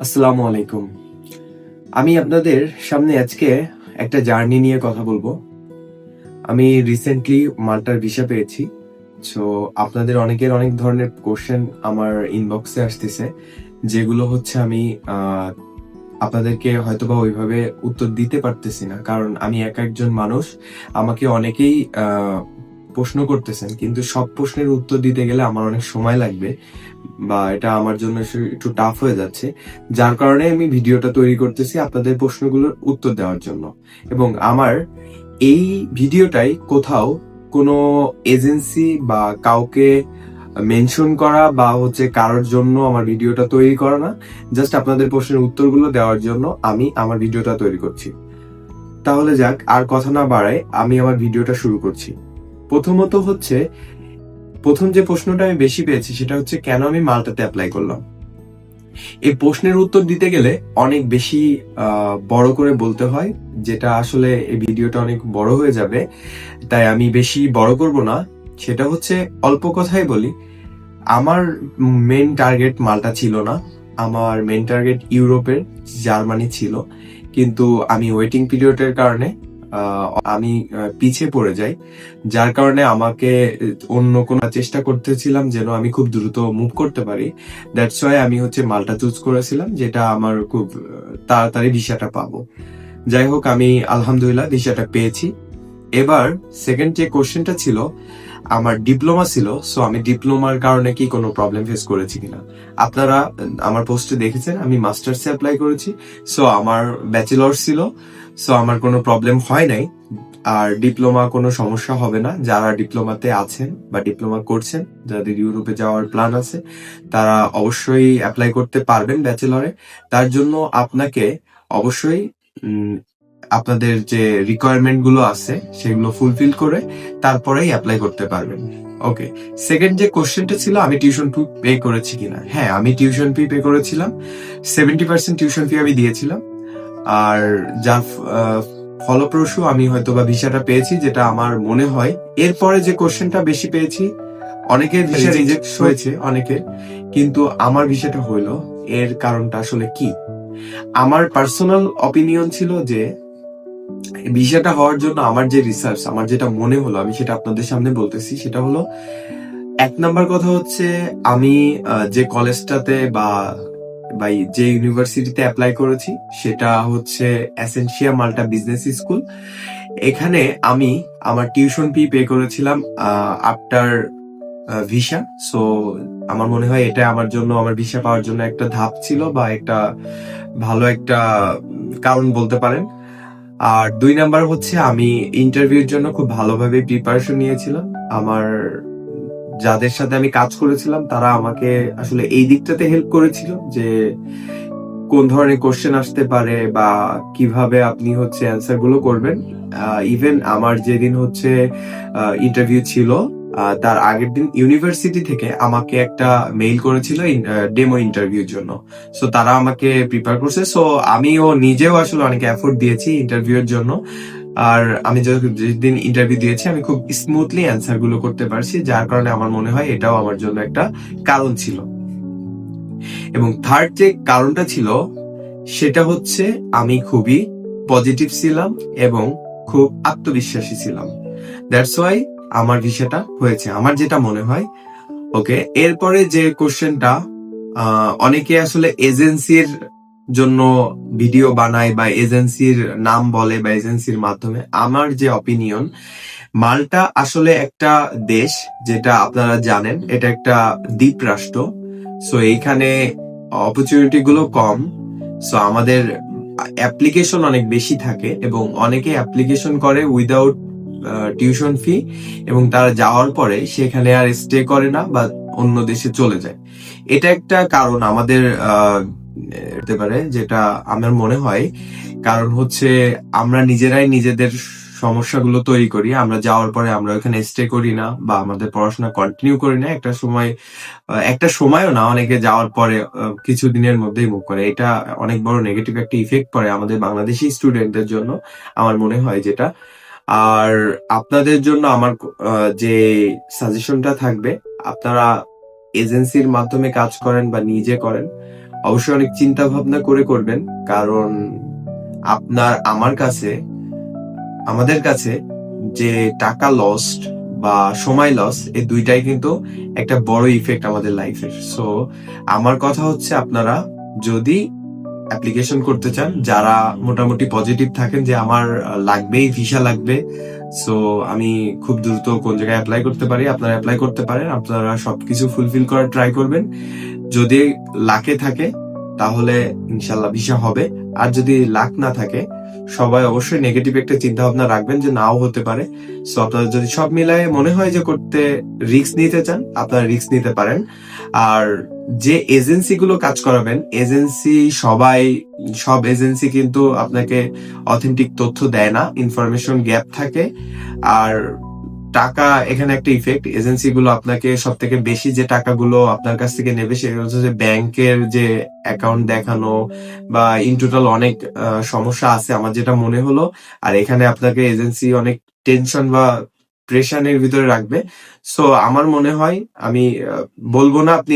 আসসালামু আলাইকুম। আমি আপনাদের সামনে আজকে একটা জার্নি নিয়ে কথা বলব। আমি রিসেন্টলি মাল্টার ভিসা পেয়েছি। সো আপনাদের অনেকের অনেক ধরনের কোশ্চেন আমার ইনবক্সে আসতেছে, যেগুলো হচ্ছে আমি আপনাদেরকে হয়তোবা ওইভাবে উত্তর দিতে পারতেছি না। কারণ আমি এক একজন মানুষ, আমাকে অনেকেই প্রশ্ন করতেছেন, কিন্তু সব প্রশ্নের উত্তর দিতে গেলে আমার অনেক সময় লাগবে। বা এটা আমার জন্য একটু- টাফ হয়ে যাচ্ছে। যার কারণে আমি ভিডিওটা তৈরি করতেছি আপনাদের প্রশ্নগুলোর উত্তর দেওয়ার জন্য। এবং আমার এই ভিডিওটাই কোথাও কোনো এজেন্সি বা কাউকে মেনশন করা বা হচ্ছে কারোর জন্য আমার ভিডিওটা তৈরি করা না। জাস্ট আপনাদের প্রশ্নের উত্তরগুলো দেওয়ার জন্য আমি আমার ভিডিওটা তৈরি করছি। তাহলে যাক, আর কথা না বাড়ায় আমি আমার ভিডিওটা শুরু করছি। প্রথমত হচ্ছে প্রথম যে প্রশ্নটা আমি বেশি পেয়েছি সেটা হচ্ছে, কেন আমি মালটাতে অ্যাপ্লাই করলাম? এই প্রশ্নের উত্তর দিতে গেলে অনেক বেশি বড় করে বলতে হয়, যেটা আসলে এই ভিডিওটা অনেক বড় হয়ে যাবে। তাই আমি বেশি বড় করব না। সেটা হচ্ছে, অল্প কথাই বলি, আমার মেন টার্গেট মালটা ছিল না। আমার মেন টার্গেট ইউরোপের, জার্মানি ছিল। কিন্তু আমি ওয়েটিং পিরিয়ডের কারণে আমি পিছিয়ে পড়ে যাই, যার কারণে আমাকে অন্য কোনো চেষ্টা করতেছিলাম যেন আমি খুব দ্রুত মুভ করতে পারি। দ্যাটস ওয়াই আমি হচ্ছে মালটা চুজ করেছিলাম, যেটা আমার খুব তাড়াতাড়ি ভিসাটা পাবো। যাই হোক, আমি আলহামদুলিল্লাহ ভিসাটা পেয়েছি। এবার সেকেন্ড যে কোশ্চেনটা ছিল, আমার ডিপ্লোমা ছিল সো আমি ডিপ্লোমার কারণে কি কোনো প্রবলেম ফেস করেছি কিনা। আপনারা আমার পোস্টে দেখেছেন, আমি মাস্টার্সে অ্যাপ্লাই করেছি সো আমার ব্যাচেলর ছিল। সো আমার কোনো প্রবলেম হয় নাই। আর ডিপ্লোমা কোনো সমস্যা হবে না। যারা ডিপ্লোমাতে আছেন বা ডিপ্লোমা করছেন, যাদের ইউরোপে যাওয়ার প্ল্যান আছে, তারা অবশ্যই অ্যাপ্লাই করতে পারবেন ব্যাচেলরে তার জন্য আপনাকে অবশ্যই আপনাদের যে রিকোয়ারমেন্টগুলো আছে, সেগুলো ফুলফিল করে তারপরেই অ্যাপ্লাই করতে পারবেন। ওকে সেকেন্ড যে কোশ্চেনটা ছিল, আমি টিউশন ফি পে করেছি কিনা? হ্যাঁ আমি টিউশন ফি পে করেছিলাম। সেভেন্টি পার্সেন্ট টিউশন ফি আমি দিয়েছিলাম। আর আহ, ফলপ্রসূ আমি হয়তো বা ভিসাটা পেয়েছি যেটা আমার মনে হয়। এরপরে যে কোশ্চেনটা বেশি পেয়েছি অনেকের ভিসা রিজেক্ট হয়েছে অনেকের কিন্তু আমার ভিসাটা হইল। এর কারণটা আসলে কি? আমার পার্সোনাল অপিনিয়ন ছিল যে ভিসাটা হওয়ার জন্য আমার যে রিসার্চ আমার যেটা মনে হলো আমি সেটা আপনাদের সামনে বলতেছি সেটা হলো এক নাম্বার কথা হচ্ছে আমি যে কলেজটাতে বা বা যে ইউনিভার্সিটিতে অ্যাপ্লাই করেছি, সেটা হচ্ছে অ্যাসেন্সিয়া মাল্টা বিজনেস স্কুল এখানে আমি আমার টিউশন ফি পে করেছিলাম আফটার ভিসা সো আমার মনে হয় এটা আমার জন্য, আমার ভিসা পাওয়ার জন্য একটা ধাপ ছিল বা একটা ভালো একটা কারণ বলতে পারেন। আর দুই নাম্বার হচ্ছে আমি ইন্টারভিউর জন্য খুব ভালোভাবে প্রিপারেশন নিয়েছিলাম। আমার যাদের সাথে আমি কাজ করেছিলাম, তারা আমাকে আসলে এই দিকটাতে হেল্প করেছিল যে কোন ধরনের কোশ্চেন আসতে পারে বা কীভাবে আপনি হচ্ছে অ্যান্সারগুলো করবেন। ইভেন আমার যেদিন হচ্ছে ইন্টারভিউ ছিল তার আগের দিন ইউনিভার্সিটি থেকে আমাকে একটা মেইল করেছিল ডেমো ইন্টারভিউর জন্য। সো তারা আমাকে প্রিপেয়ার করছে। সো আমিও নিজেও আসলে অনেক এফোর্ট দিয়েছি ইন্টারভিউর জন্য। আর আমি যেদিন ইন্টারভিউ দিয়েছি, আমি খুব স্মুথলি অ্যান্সারগুলো করতে পারছি, যার কারণে আমার মনে হয় এটাও আমার জন্য একটা কারণ ছিল। এবং থার্ড যে কারণটা ছিল, সেটা হচ্ছে আমি খুবই পজিটিভ ছিলাম এবং খুব আত্মবিশ্বাসী ছিলাম। দ্যাটস ওয়াই আমার ভিসাটা হয়েছে। আমার যেটা মনে হয় ওকে এরপরে যে কোশ্চেনটা অনেকে আসলে এজেন্সির জন্য ভিডিও বানায় বা এজেন্সির নাম বলে বা এজেন্সির মাধ্যমে, আমার যে অপিনিয়ন মাল্টা আসলে একটা দেশ, যেটা আপনারা জানেন, এটা একটা দ্বীপ রাষ্ট্র সো এইখানে অপরচুনিটি গুলো কম সো আমাদের অ্যাপ্লিকেশন অনেক বেশি থাকে এবং অনেকে অ্যাপ্লিকেশন করে উইদাউট টিউশন ফি এবং তারা যাওয়ার পরে সেখানে আর স্টে করে না বা অন্য দেশে চলে যায়। এটা একটা কারণ আমাদের হতে পারে, যেটা আমার মনে হয়। কারণ হচ্ছে আমরা নিজেরাই নিজেদের সমস্যাগুলো তৈরি করি। আমরা যাওয়ার পরে আমরা ওখানে স্টে করি না বা আমাদের পড়াশোনা কন্টিনিউ করি না। একটা সময় একটা সময়ও না, অনেকে যাওয়ার পরে কিছু দিনের মধ্যেই মুভ করে। এটা অনেক বড় নেগেটিভ একটা ইফেক্ট পড়ে আমাদের বাংলাদেশি স্টুডেন্টদের জন্য, আমার মনে হয় যেটা। আর আপনাদের জন্য আমার যে সাজেশনটা থাকবে, আপনারা এজেন্সির মাধ্যমে কাজ করেন বা নিজে করেন অবশ্যই অনেক চিন্তা ভাবনা করে করবেন, কারণ আপনার, আমার কাছে, আমাদের কাছে যে টাকা লস্ট বা সময় লস এই দুইটাই কিন্তু একটা বড় ইফেক্ট আমাদের লাইফের সো আমার কথা হচ্ছে আপনারা যদি অ্যাপ্লিকেশন করতে চান, যারা মোটামুটি পজিটিভ থাকেন যে আমার লাগবেই ভিসা লাগবে। সো আমি খুব দ্রুত কোন জায়গায় অ্যাপ্লাই করতে পারি, আপনারা অ্যাপ্লাই করতে পারেন, আপনারা সবকিছু ফুলফিল করার ট্রাই করবেন। যদি লাকে থাকে তাহলে ইনশাল্লাহ ভিসা হবে। আর যদি লাক না থাকে, সবাই অবশ্যই নেগেটিভ একটা চিন্তা ভাবনা রাখবেন যে নাও হতে পারে। সো আপনারা যদি সব মিলায়ে মনে হয় যে করতে রিস্ক নিতে চান, আপনারা রিস্ক নিতে পারেন। আর যে এজেন্সি গুলো কাজ করাবেন এজেন্সি সবাই, সব এজেন্সি কিন্তু আপনাকে অথেন্টিক তথ্য দেয় না ইনফরমেশন গ্যাপ থাকে। আর টাকা এখানে একটা ইফেক্ট এজেন্সি গুলো আপনাকে সব থেকে বেশি যে টাকাগুলো আপনার কাছ থেকে নেবে সেটা হচ্ছে যে ব্যাংকের যে অ্যাকাউন্ট দেখানো বা ইন টোটাল অনেক সমস্যা আছে আমার যেটা মনে হলো। আর এখানে আপনাকে এজেন্সি অনেক টেনশন বা প্রেশানের ভিতরে রাখবে। সো আমার মনে হয়, আমি বলব না আপনি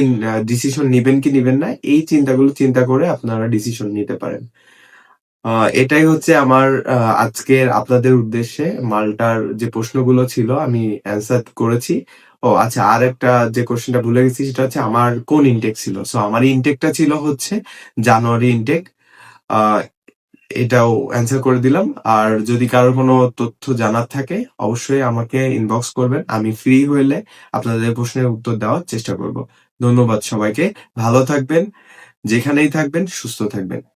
ডিসিশন নিবেন কি নিবেন না, এই চিন্তাগুলো চিন্তা করে আপনারা ডিসিশন নিতে পারেন। এটাই হচ্ছে আমার আজকের আপনাদের উদ্দেশ্যে মালটার যে প্রশ্নগুলো ছিল আমি অ্যান্সার করেছি। ও আচ্ছা আর একটা যে কোশ্চেনটা ভুলে গেছি সেটা হচ্ছে আমার কোন ইনটেক ছিল? সো আমার ইনটেকটা ছিল হচ্ছে জানুয়ারি ইনটেক এটাও অ্যান্সার করে দিলাম। আর যদি কারোর কোনো তথ্য জানার থাকে, অবশ্যই আমাকে ইনবক্স করবেন। আমি ফ্রি হইলে আপনাদের প্রশ্নের উত্তর দেওয়ার চেষ্টা করব। ধন্যবাদ সবাইকে। ভালো থাকবেন, যেখানেই থাকবেন, সুস্থ থাকবেন।